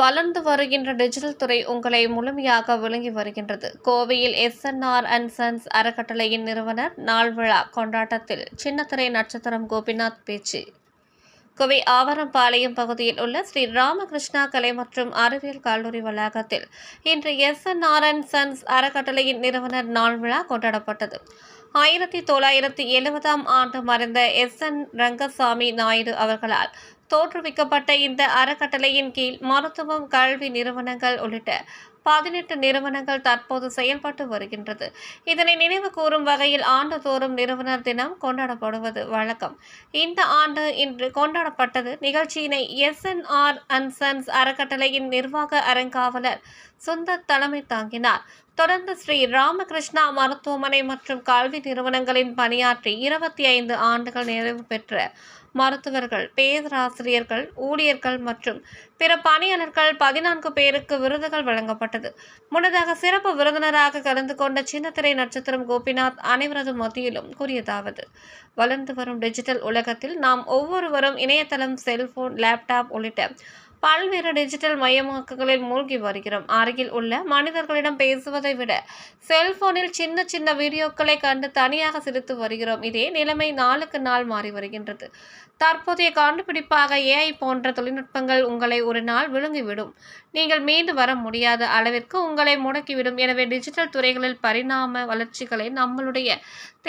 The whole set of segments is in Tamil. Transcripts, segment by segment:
வளர்ந்து வருகின்ற டிஜிட்டல் துறை உங்களை முழுமையாக விளங்கி வருகின்றது. கோவையில் எஸ்என்ஆர் அண்ட் சன்ஸ் அறக்கட்டளையின் நிறுவனர் நாள் விழா கொண்டாட்டத்தில் சின்னத்திரை நட்சத்திரம் கோபிநாத் பேச்சு. கோவை ஆவரம்பாளையம் பகுதியில் உள்ள ஸ்ரீ ராமகிருஷ்ணா கலை மற்றும் அறிவியல் கல்லூரி வளாகத்தில் இன்று எஸ்என்ஆர் அண்ட் சன்ஸ் அறக்கட்டளையின் நிறுவனர் நாள் விழா கொண்டாடப்பட்டது. ஆயிரத்தி தொள்ளாயிரத்தி எழுபதாம் ஆண்டு மறைந்த எஸ் என் ரங்கசாமி நாயுடு அவர்களால் தோற்றுவிக்கப்பட்ட இந்த அறக்கட்டளையின் கீழ் மருத்துவம் கல்வி நிறுவனங்கள் உள்ளிட்ட பதினெட்டு நிறுவனங்கள் தற்போது செயல்பட்டு வருகின்றது. இதனை நினைவு கூறும் வகையில் ஆண்டுதோறும் நிறுவனர் தினம் கொண்டாடப்படுவது வழக்கம். இந்த ஆண்டு இன்று கொண்டாடப்பட்டது நிகழ்ச்சியினை எஸ்என்ஆர் அண்ட் சன்ஸ் அறக்கட்டளையின் நிர்வாக அறங்காவலர் சுந்தர் தலைமை தாங்கினார். தொடர்ந்து ஸ்ரீ ராமகிருஷ்ணா மருத்துவமனை மற்றும் கல்வி நிறுவனங்களின் பணியாற்றி இருபத்தி ஐந்து ஆண்டுகள் நிறைவு பெற்ற மருத்துவர்கள் பேராசிரியர்கள் ஊழியர்கள் மற்றும் பிற பணியாளர்கள் பதினான்கு பேருக்கு விருதுகள் வழங்கப்பட்டது. முன்னதாக சிறப்பு விருந்தினராக கலந்து கொண்ட சின்னத்திரை நட்சத்திரம் கோபிநாத் அனைவரது மத்தியிலும் கூறியதாவது வளர்ந்து வரும் டிஜிட்டல் உலகத்தில் நாம் ஒவ்வொருவரும் இணையதளம் செல்போன் லேப்டாப் உள்ளிட்ட பல்வேறு டிஜிட்டல் மயமாக்கங்களில் மூழ்கி வருகிறோம். அருகில் உள்ள மனிதர்களிடம் பேசுவதை விட செல்போனில் சின்ன சின்ன வீடியோக்களை கண்டு தனியாக சிரித்து வருகிறோம். இதே நிலைமை நாளுக்கு நாள் மாறி வருகின்றது. தற்போதைய கண்டுபிடிப்பாக ஏஐ போன்ற தொழில்நுட்பங்கள் உங்களை ஒரு நாள் விழுங்கிவிடும். நீங்கள் மீண்டு வர முடியாத அளவிற்கு உங்களை முடக்கிவிடும். எனவே டிஜிட்டல் துறைகளில் பரிணாம வளர்ச்சிகளை நம்மளுடைய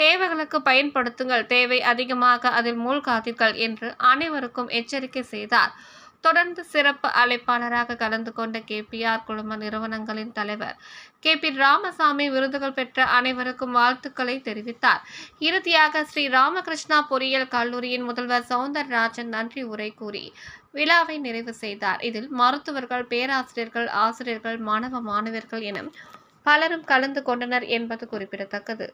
தேவைகளுக்கு பயன்படுத்துங்கள். தேவை அதிகமாக அதில் மூழ்காதீர்கள் என்று அனைவருக்கும் எச்சரிக்கை செய்தார். தொடர்ந்து சிறப்பு அழைப்பாளராக கலந்து கொண்ட கேபிஆர் குழும நிறுவனங்களின் தலைவர் கே பி ராமசாமி விருதுகள் பெற்ற அனைவருக்கும் வாழ்த்துக்களை தெரிவித்தார். இறுதியாக ஸ்ரீ ராமகிருஷ்ணா பொறியியல் கல்லூரியின் முதல்வர் சவுந்தரராஜன் நன்றி உரை கூறி விழாவை நிறைவு செய்தார். இதில் மருத்துவர்கள் பேராசிரியர்கள் ஆசிரியர்கள் மாணவ மாணவர்கள் என பலரும் கலந்து கொண்டனர் என்பது குறிப்பிடத்தக்கது.